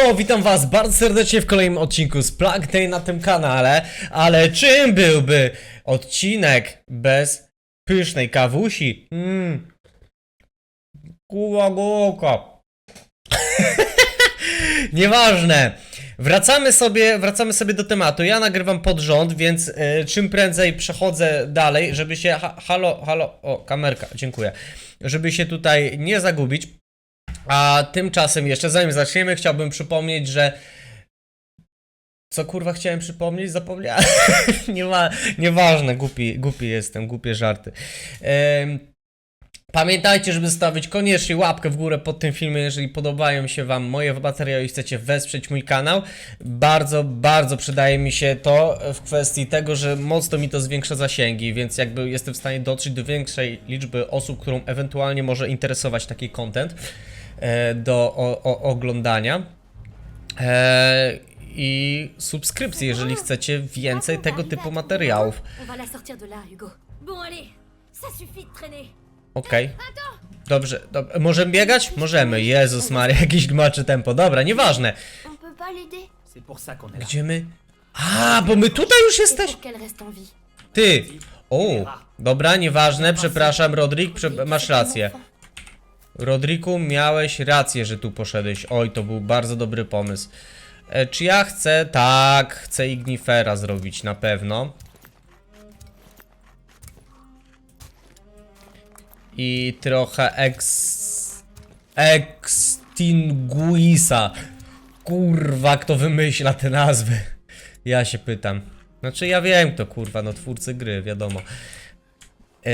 Siemaneczko, witam was bardzo serdecznie w kolejnym odcinku z Plug Day na tym kanale, ale czym byłby odcinek bez pysznej kawusi? Mmm. Kuła głowka. Nieważne. Wracamy sobie, wracamy sobie do tematu. Ja nagrywam pod rząd, więc e, czym prędzej przechodzę dalej, żeby się. Ha, halo, halo. O, kamerka, dziękuję. Żeby się tutaj nie zagubić. A tymczasem jeszcze zanim zaczniemy, chciałbym przypomnieć, że. Co kurwa chciałem przypomnieć? Zapomniałem. nie ma, nieważne, głupi, głupi jestem, głupie żarty. Pamiętajcie, żeby stawić koniecznie łapkę w górę pod tym filmem, jeżeli podobają się Wam moje materiały i chcecie wesprzeć mój kanał. Bardzo, bardzo przydaje mi się to w kwestii tego, że mocno mi to zwiększa zasięgi, więc jakby jestem w stanie dotrzeć do większej liczby osób, którą ewentualnie może interesować taki content do o, o, oglądania. E, I subskrypcji, jeżeli chcecie więcej tego typu materiałów. On va la sortir de là, Hugo. Bon, allez, ça suffit de traîner. Okej. Dobrze, dobrze. Możemy biegać? Możemy. Jezus Maria, jakiś gmaczy tempo. Dobra, nieważne. Gdzie my? A, bo my tutaj już jesteśmy. Ty. O, dobra, nieważne. Przepraszam, Rodrik, prze masz rację. Rodriku, miałeś rację, że tu poszedłeś. Oj, to był bardzo dobry pomysł. E, czy ja chcę? Tak, chcę Ignifera zrobić, na pewno. I trochę ex... Extinguisa. Kurwa, kto wymyśla te nazwy? Ja się pytam. Znaczy ja wiem kto kurwa, no twórcy gry, wiadomo. E,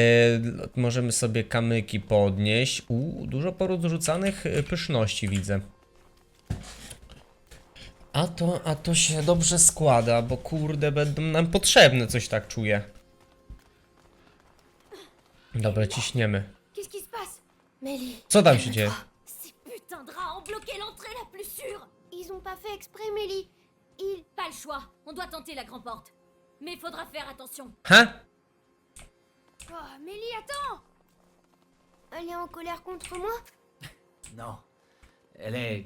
możemy sobie kamyki podnieść. Uuu, dużo porozrzucanych e, pyszności widzę. A to, a to się dobrze składa, bo kurde będą nam potrzebne, coś tak czuję. Dobra, ciśniemy. Co tam się dzieje? Ils ont pas fait exprès, Mélie. Ils... Pas le choix. On doit tenter la grande porte. Mais faudra faire attention. Ha? Oh, Mélie, attends Elle est en colère contre moi Non. Elle est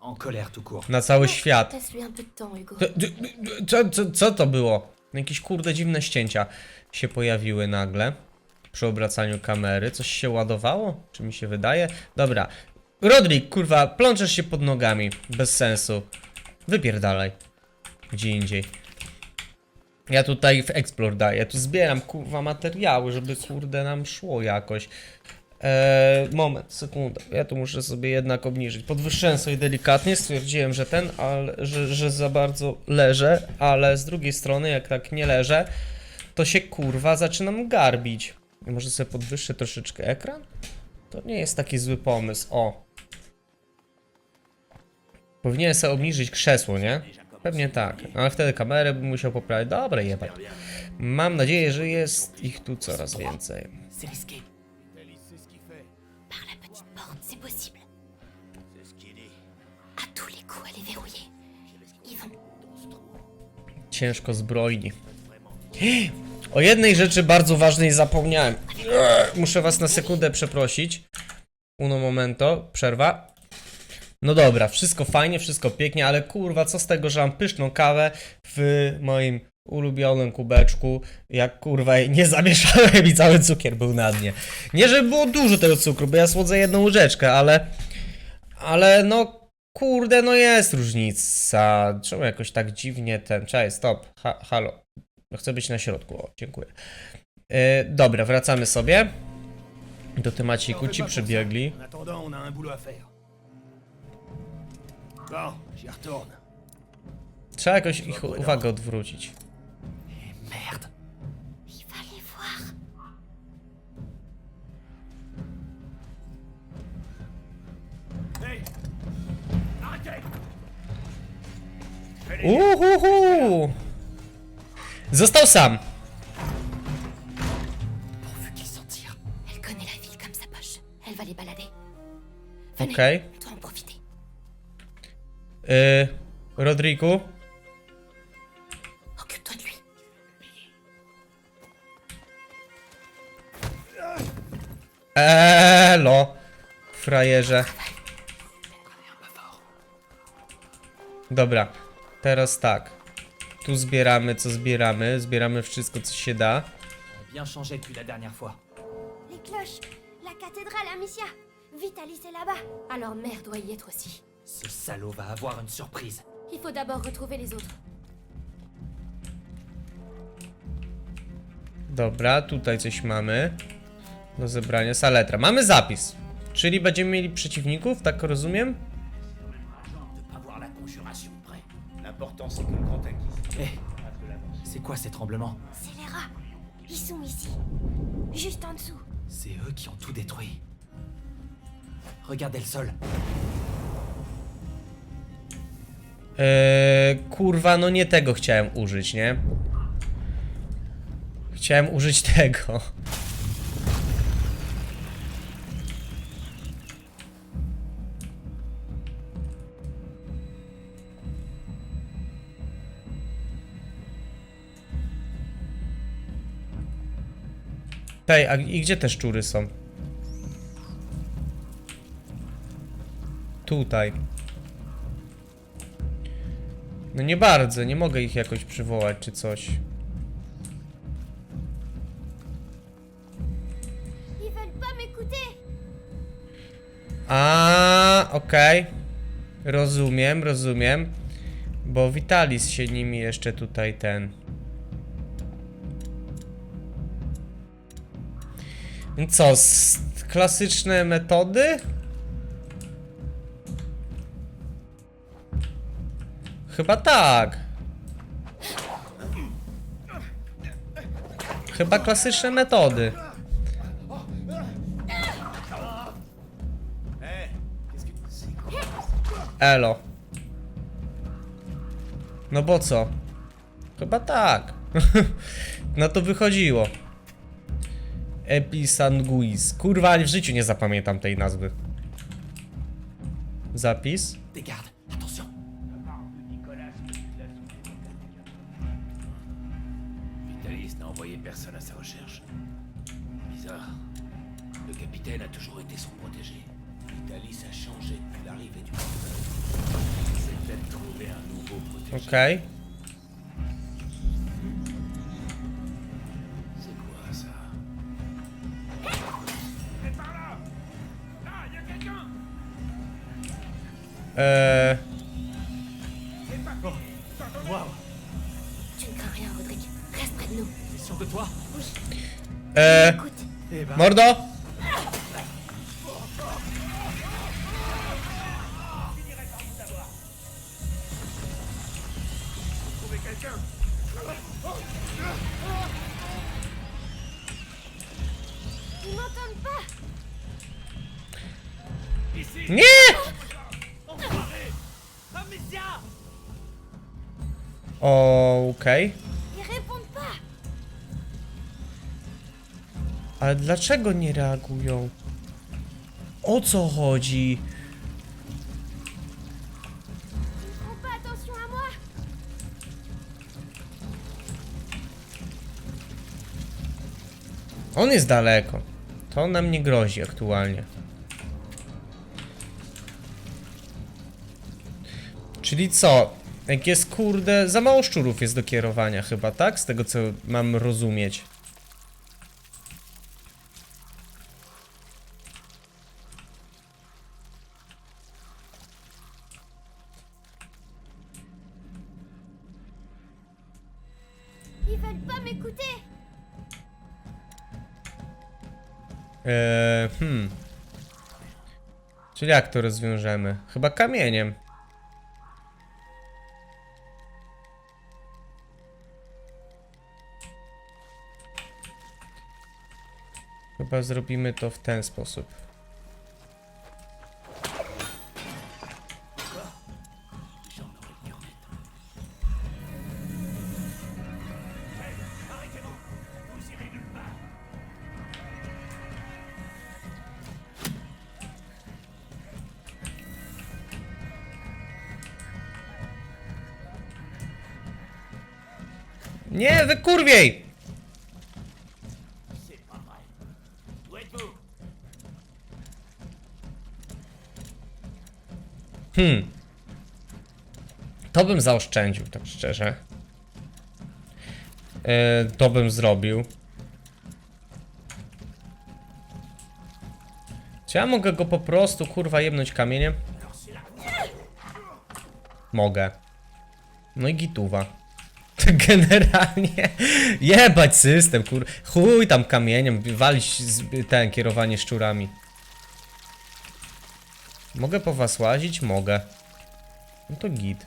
en colère tout court. Na cały świat. Laisse-lui un peu de temps, Hugo. To- to- Co, co, co to było? Jakieś kurde dziwne ścięcia się pojawiły nagle przy obracaniu kamery. Coś się ładowało? Czy mi się wydaje? Dobra. Rodrik, kurwa, plączesz się pod nogami. Bez sensu. Wypierdalaj. Gdzie indziej. Ja tutaj w Explore daję. Tu zbieram kurwa materiały, żeby kurde nam szło jakoś. Eee, moment, sekunda. Ja tu muszę sobie jednak obniżyć. Podwyższyłem sobie delikatnie, stwierdziłem, że ten, ale, że, że za bardzo leżę, ale z drugiej strony, jak tak nie leżę, to się kurwa zaczynam garbić. Może sobie podwyższę troszeczkę ekran? To nie jest taki zły pomysł. O. Powinienem sobie obniżyć krzesło, nie? Pewnie tak. No, ale wtedy kamerę bym musiał poprawić. Dobra, jebać. Mam nadzieję, że jest ich tu coraz więcej. Ciężko zbrojni. O jednej rzeczy bardzo ważnej zapomniałem. Eee, Muszę was na sekundę przeprosić. Uno momento, przerwa. No dobra, wszystko fajnie, wszystko pięknie, ale kurwa, co z tego, że mam pyszną kawę w moim ulubionym kubeczku, jak kurwa nie zamieszałem i cały cukier był na dnie. Nie, żeby było dużo tego cukru, bo ja słodzę jedną łyżeczkę, ale... Ale no, kurde, no jest różnica. Czemu jakoś tak dziwnie ten... Czekaj, stop, ha, halo. Chcę być na środku, o, dziękuję. Yy, dobra, wracamy sobie. Do temaciku ci przybiegli. Trzeba jakoś ich uwagę odwrócić. Uhuhu! Został sam. Pourvu qu'il Yy, de lui. Elo. Frajerze. Dobra, teraz tak. Tu zbieramy, co zbieramy. Zbieramy wszystko, co się da. Bien changé depuis la dernière fois. Les cloches La cathédrale, Amicia Vitalis est là-bas Alors mère doit y être aussi. Ce salaud va avoir une surprise. Il faut d'abord retrouver les autres. Dobra, tutaj coś mamy. Do zebrania. Saletra. Mamy zapis. Czyli będziemy mieli przeciwników, tak rozumiem? L'important c'est que le grand acquis. Eh, c'est quoi ces tremblements? C'est les rats Ils sont ici. Juste en dessous. C'est eux qui ont tout détruit. Regardez le sol. Eee, kurwa, no nie tego chciałem użyć, nie? Chciałem użyć tego. Tej, a i gdzie te szczury są? Tutaj. No nie bardzo, nie mogę ich jakoś przywołać czy coś. A, okej. Rozumiem, rozumiem. Bo Vitalis się nimi jeszcze tutaj ten. Co, klasyczne metody? Chyba tak. Chyba klasyczne metody. Elo. No bo co? Chyba tak. no to wychodziło. Episanguis. Kurwa, w życiu nie zapamiętam tej nazwy. Zapis. Capitaine a toujours été son protégé. Vitalis a changé depuis l'arrivée du. C'est peut-être trouver un nouveau protégé. Quoi ça? Eee, Waouh, Tu ne crains rien, Roderick. Reste près de nous. t'es sûr de toi? Eee, Écoute, Eh ben, mordo! Nie! Okej. Pas Ale dlaczego nie reagują? O co chodzi? On jest daleko. To nam nie grozi aktualnie. Czyli co? Jak jest kurde, za mało szczurów jest do kierowania chyba, tak? Z tego co mam rozumieć. Pas m'écouter Eee, hmm. Czyli jak to rozwiążemy? Chyba kamieniem. Chyba zrobimy to w ten sposób. Nie, wykurwiej! Hmm. To bym zaoszczędził, tak szczerze. E, to bym zrobił. Czy ja mogę go po prostu, kurwa, jebnąć kamieniem? Mogę. No i gituwa. Generalnie jebać system, kur... Chuj tam kamieniem, walić z- ten kierowanie szczurami. Mogę po was łazić? Mogę. No to git.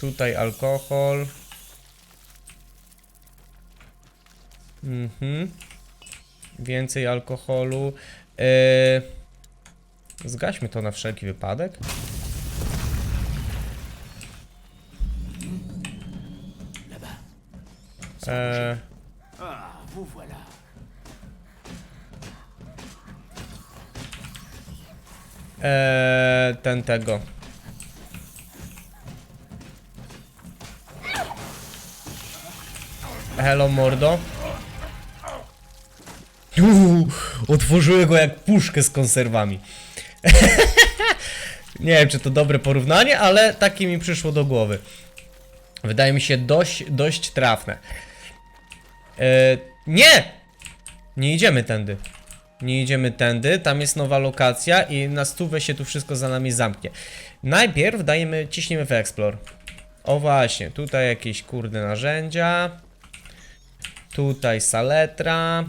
Tutaj alkohol. Mhm. Więcej alkoholu. Yy... Zgaśmy to na wszelki wypadek. Eee, eee, ten tego. Hello mordo. Uuu, otworzyły go jak puszkę z konserwami. Nie wiem, czy to dobre porównanie, ale takie mi przyszło do głowy. Wydaje mi się dość, dość trafne. E, nie! Nie idziemy tędy. Nie idziemy tędy, tam jest nowa lokacja i na stówę się tu wszystko za nami zamknie. Najpierw dajemy, ciśniemy w Explore. O właśnie, tutaj jakieś kurde narzędzia. Tutaj saletra.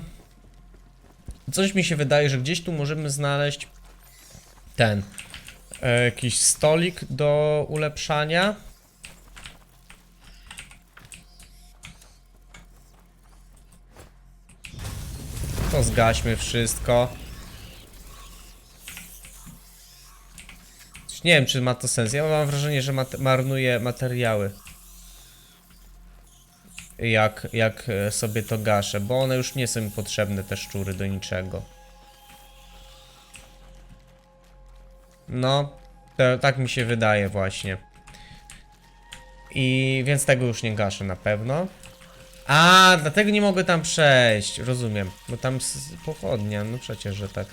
Coś mi się wydaje, że gdzieś tu możemy znaleźć ten. E, jakiś stolik do ulepszania. To zgaśmy wszystko. Nie wiem, czy ma to sens. Ja mam wrażenie, że mat marnuje materiały. Jak, jak e, sobie to gaszę, bo one już nie są mi potrzebne, te szczury, do niczego. No, to, tak mi się wydaje właśnie. I więc tego już nie gaszę na pewno. A, dlatego nie mogę tam przejść. Rozumiem. Bo tam pochodnia, no przecież, że tak.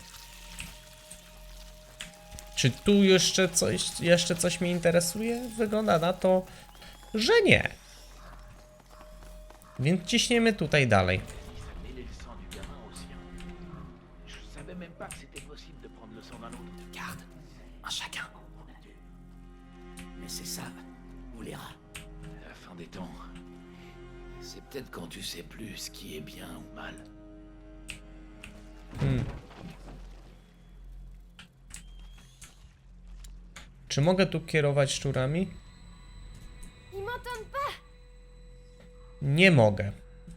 Czy tu jeszcze coś, jeszcze coś mnie interesuje? Wygląda na to, że nie. Więc ciśniemy tutaj dalej. mal. Czy mogę tu kierować szczurami? Nie mogę.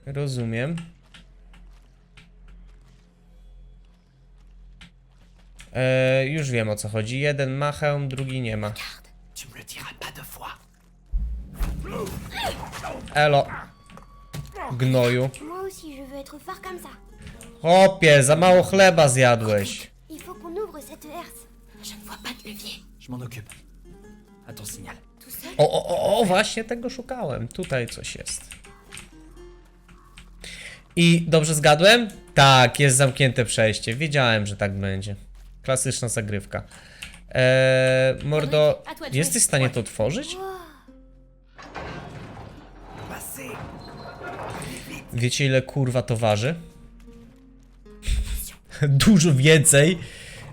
Rozumiem. Eee, już wiem o co chodzi. Jeden ma hełm, drugi nie ma. Elo. Gnoju. Hopie, za mało chleba zjadłeś. O, o, o, właśnie tego szukałem. Tutaj coś jest. I dobrze zgadłem? Tak, jest zamknięte przejście. Wiedziałem, że tak będzie. Klasyczna zagrywka. Eee, mordo, jesteś w stanie to otworzyć? Wiecie ile kurwa to waży? Dużo więcej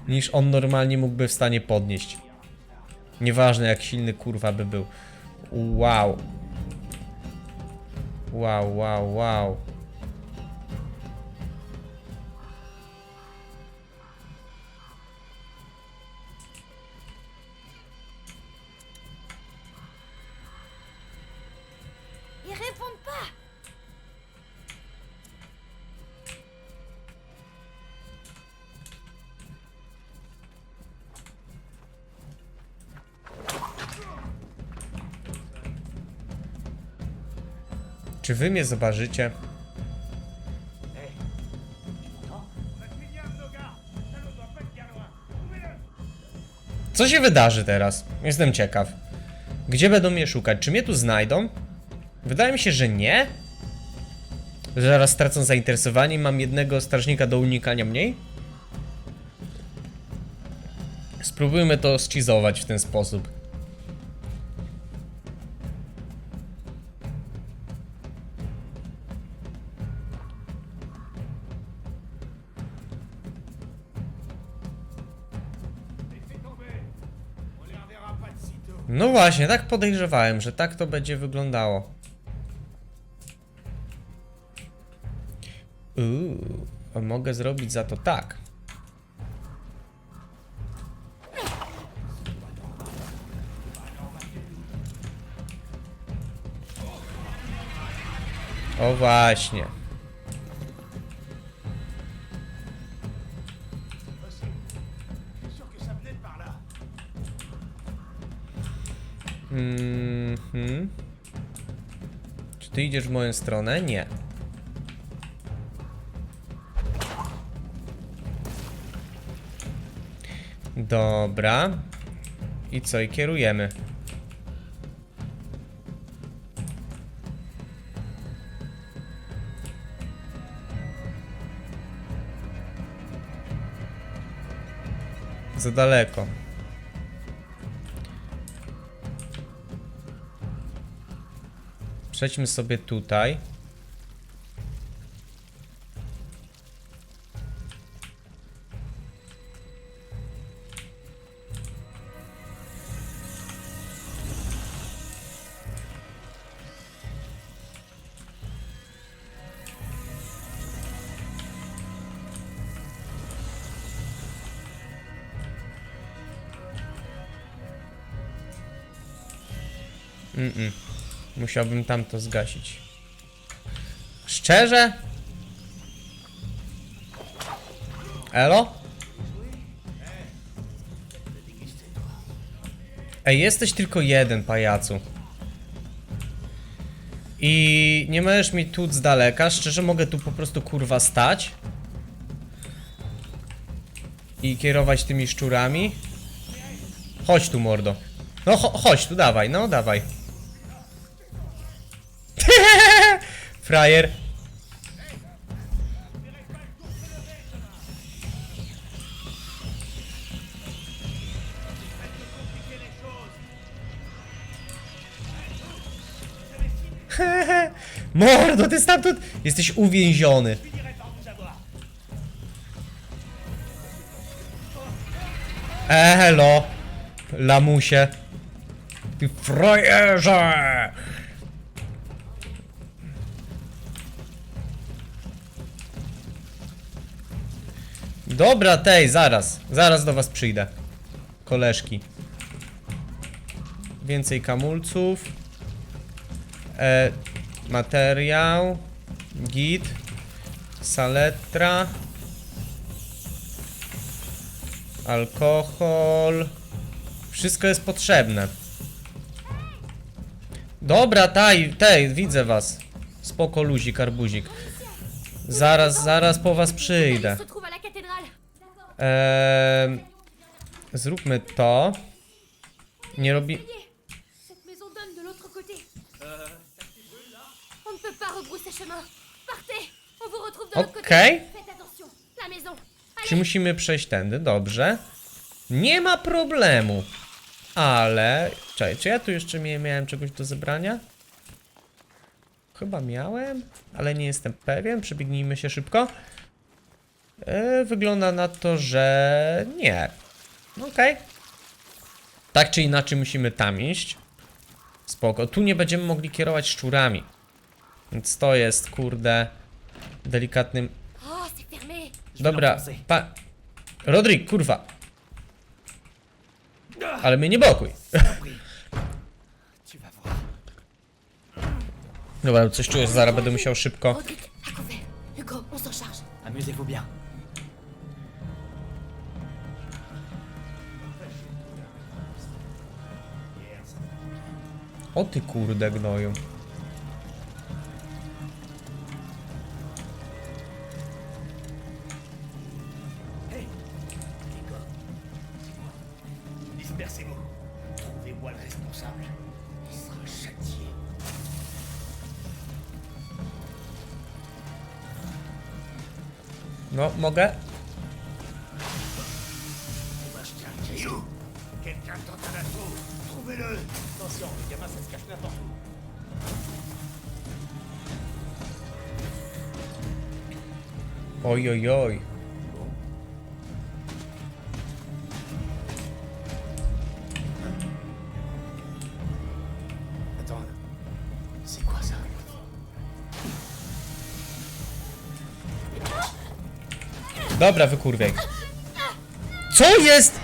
niż on normalnie mógłby w stanie podnieść. Nieważne jak silny kurwa by był. Wow. Wow, wow, wow. Czy wy mnie zobaczycie? Co się wydarzy teraz? Jestem ciekaw. Gdzie będą mnie szukać? Czy mnie tu znajdą? Wydaje mi się, że nie. Zaraz stracą zainteresowanie. Mam jednego strażnika do unikania mniej. Spróbujmy to schizować w ten sposób. No właśnie, tak podejrzewałem, że tak to będzie wyglądało. Mogę zrobić za to tak. O właśnie. Mhm. Czy ty idziesz w moją stronę? Nie. Dobra. I co? I kierujemy. Za daleko. Przejdźmy sobie tutaj. Musiałbym tamto zgasić. Szczerze? Elo? Ej, jesteś tylko jeden, pajacu. I nie możesz mi tu z daleka. Szczerze mogę tu po prostu kurwa stać. I kierować tymi szczurami. Chodź tu, mordo. No cho chodź tu, dawaj, no dawaj. Frajer. Mordo, ty stamtąd jesteś uwięziony. Elo, lamusie. Ty frajerze! Dobra, tej, zaraz. Zaraz do was przyjdę. Koleżki. Więcej kamulców. E, materiał. Git. Saletra. Alkohol. Wszystko jest potrzebne. Dobra, taj, tej, widzę was. Spoko, luzik, arbuzik. Zaraz, zaraz po was przyjdę. Il se trouve à la cathédrale. Eee, zróbmy to. Nie robi. L'autre côté. Okej. Maison. Czy musimy przejść tędy? Dobrze. Nie ma problemu. Ale. Czekaj, czy ja tu jeszcze nie miałem czegoś do zebrania? Chyba miałem, ale nie jestem pewien. Przebiegnijmy się szybko. E, wygląda na to, że nie. Okej. Tak czy inaczej musimy tam iść. Spoko. Tu nie będziemy mogli kierować szczurami. Więc to jest, kurde, delikatnym. Dobra, pa... Rodrik, kurwa. Ale mnie nie blokuj. Dobra, coś czuję, że zaraz będę musiał szybko. Amusez-vous bien. O ty kurde gnoju. No, mogę? Est où Quelqu'un tente un assaut Trouvez-le Attention, le gamin, ça se cache n'importe où. C'est quoi ça Dobra, wykurwiaj. Co jest?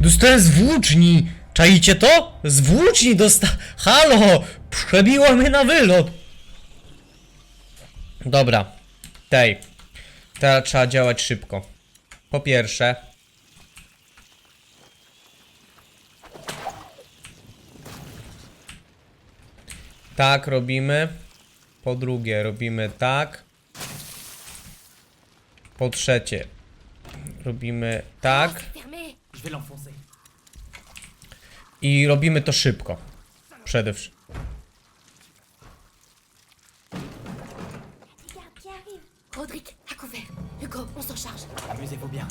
Dostałem z włóczni. Czaicie to? Z włóczni dosta... Halo! Przebiła mnie na wylot. Dobra. Tej. Teraz trzeba działać szybko. Po pierwsze... Tak robimy. Po drugie robimy tak. Po trzecie robimy tak. Je vais l'enfoncer. I robimy to szybko. Przede wszystkim. À couvert. Hugo, on s'en charge. Amusez-vous bien.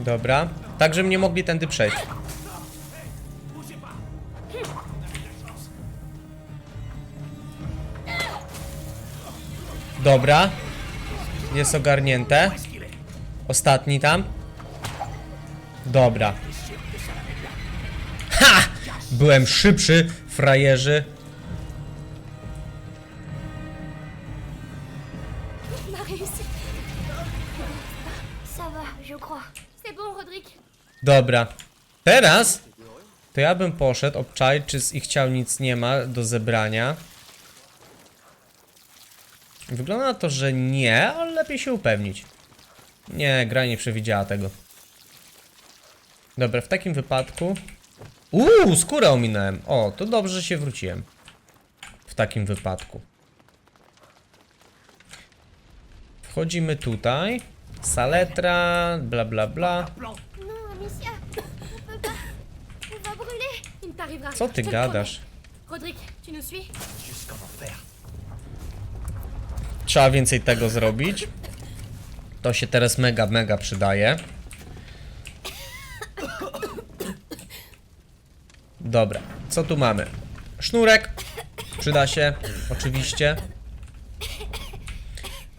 Dobra. Tak, żebym nie mogli tędy przejść. Dobra. Jest ogarnięte. Ostatni tam. Dobra. Ha! Byłem szybszy, frajerzy. Dobra. Teraz to ja bym poszedł obczaić, czy z ich ciał nic nie ma do zebrania. Wygląda na to, że nie, ale lepiej się upewnić. Nie, gra nie przewidziała tego. Dobra, w takim wypadku... Uuu, skórę ominąłem. O, to dobrze, że się wróciłem. W takim wypadku. Wchodzimy tutaj. Saletra, bla bla bla. T'arrivera Co ty gadasz? Roderick, tu nous suis Juste comment faire. Trzeba więcej tego zrobić. To się teraz mega, mega przydaje. Dobra, co tu mamy? Sznurek. Przyda się, oczywiście.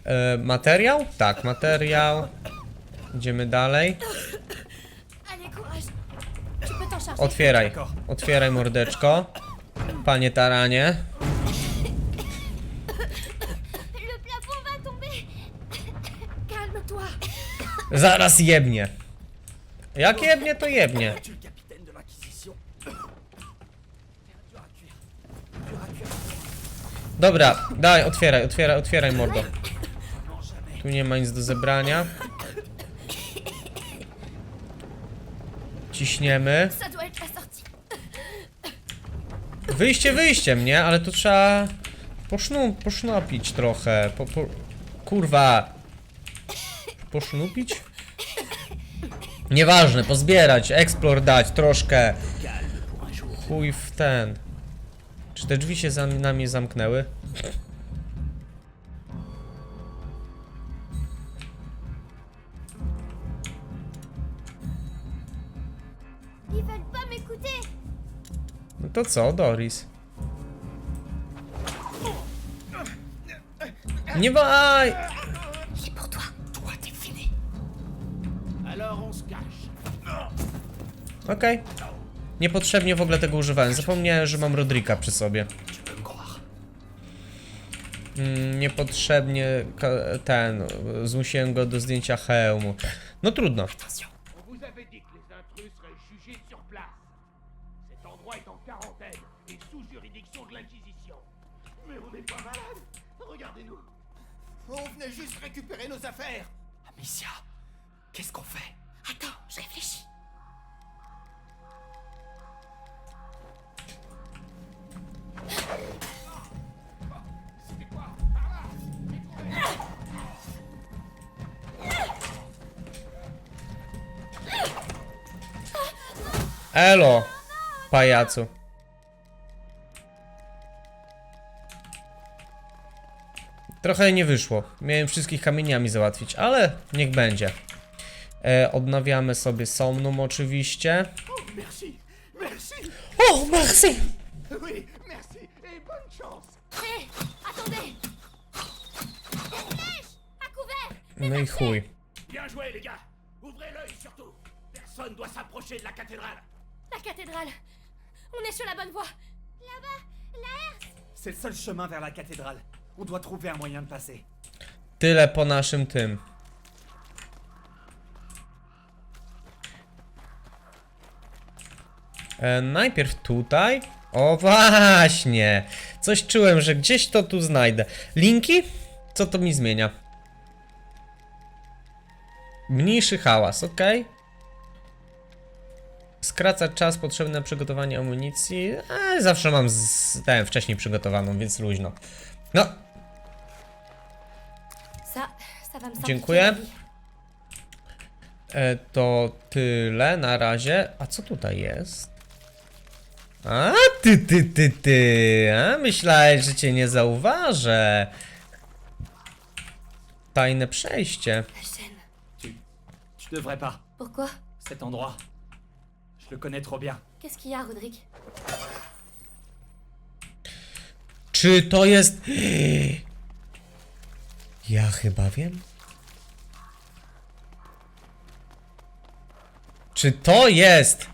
E, materiał? Tak, materiał. Idziemy dalej. Otwieraj. Otwieraj mordeczko. Panie taranie. Le plafond va tomber. Calme-toi. Zaraz jebnie. Jak jebnie, to jebnie. Dobra, daj, otwieraj, otwieraj, otwieraj mordo. Tu nie ma nic do zebrania. Ciśniemy. Wyjście wyjściem, nie? Ale tu trzeba posznu, posznopić trochę. Po, po, kurwa. Posznupić? Nieważne, pozbierać, explore dać troszkę. Chuj w ten. Czy te drzwi się za nami zamknęły? No to co, Doris? Nie waj! Okej. Niepotrzebnie w ogóle tego używałem. Zapomniałem, że mam Rodrika przy sobie. Mm, niepotrzebnie ten. Zmusiłem go do zdjęcia hełmu. No trudno. On venait juste récupérer nos affaires Amicia, qu'est-ce qu'on fait Attends, je réfléchis. Elo, pajacu. Trochę nie wyszło. Miałem wszystkich kamieniami załatwić, ale niech będzie. E, odnawiamy sobie somnum oczywiście. O, merci! Oui, merci et bonne chance. Hé Attendez Des flèches À couvert No i chuj. Bien joué, les gars. Ouvrez l'œil surtout. Personne doit s'approcher de la cathédrale. La cathédrale On est sur la bonne voie Là-bas La herse C'est le seul chemin vers la cathédrale. On doit trouver un moyen de passer. Tyle po naszym tym. E, najpierw tutaj. O właśnie! Coś czułem, że gdzieś to tu znajdę. Linki? Co to mi zmienia? Mniejszy hałas, ok. Skraca czas potrzebny na przygotowanie amunicji. A, zawsze mam z, wcześniej przygotowaną, więc luźno. No, Dziękuję. E, to tyle na razie. A co tutaj jest? A, ty, ty, ty, ty. A, myślałeś, że cię nie zauważę. Tajne przejście. La chaîne. Tu. Tu devrais pas. Pourquoi Cet endroit. Je le connais trop bien. Qu'est-ce qu'il y a, Rodrigue Czy to jest... Ja chyba wiem. Czy to jest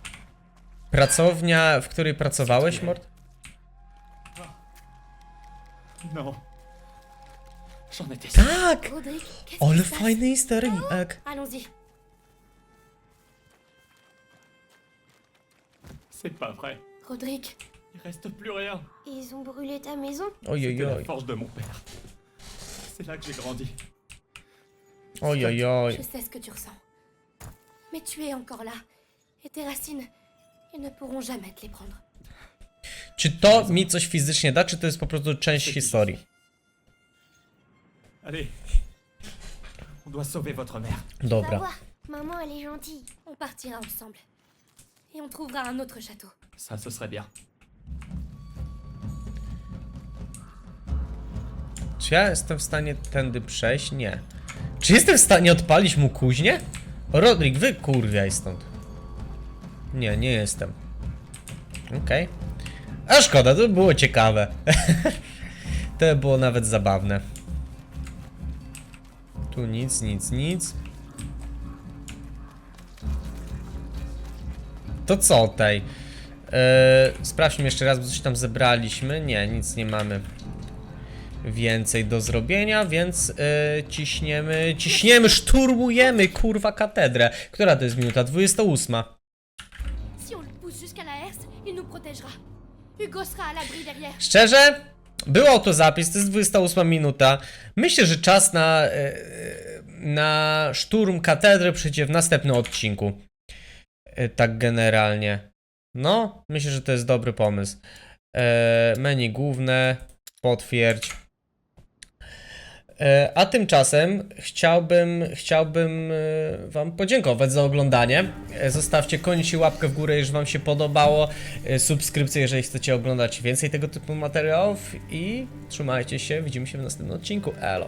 pracownia, w której pracowałeś, Mord? Sûr. Tak! Rodrigue, qu'est-ce Ale qui se passe fajny easter egg. Allons-y. C'est pas vrai. Rodrigue, Il reste plus rien. ils ont brûlé ta maison C'était la forge de mon père. C'est là que j'ai grandi. Oj, oj, oj. Je sais ce que tu ressens. Mais tu es encore là. Et tes racines, ils ne pourront jamais te les prendre. Czy to mi coś fizycznie da, czy to jest po prostu część historii? Allez. On doit sauver votre mère. Va Dobra. voir, maman elle est gentille. On partira ensemble. Et on trouvera un autre château. Ça, ce serait bien. Czy ja jestem w stanie tędy przejść? Nie. Czy jestem w stanie odpalić mu kuźnię? Rodrik, wy kurwiaj stąd. Nie, nie jestem. Okej. A szkoda, to było ciekawe. to było nawet zabawne. Tu nic, nic, nic. To co tej? Eee, sprawdźmy jeszcze raz, bo coś tam zebraliśmy. Nie, nic nie mamy więcej do zrobienia, więc e, ciśniemy, ciśniemy, szturmujemy, kurwa, katedrę. Która to jest minuta? 28. nous protégera. Hugo sera à l'abri derrière. Szczerze, był autozapis, to jest 28 minuta. Myślę, że czas na, e, na szturm katedry przejdzie w następnym odcinku. E, Tak generalnie. No, myślę, że to jest dobry pomysł. E, Menu główne, potwierdź. E, A tymczasem chciałbym, chciałbym e, Wam podziękować za oglądanie. E, Zostawcie koniecznie i łapkę w górę, jeżeli Wam się podobało. Subskrypcję, jeżeli chcecie oglądać więcej tego typu materiałów. I trzymajcie się, widzimy się w następnym odcinku. Elo.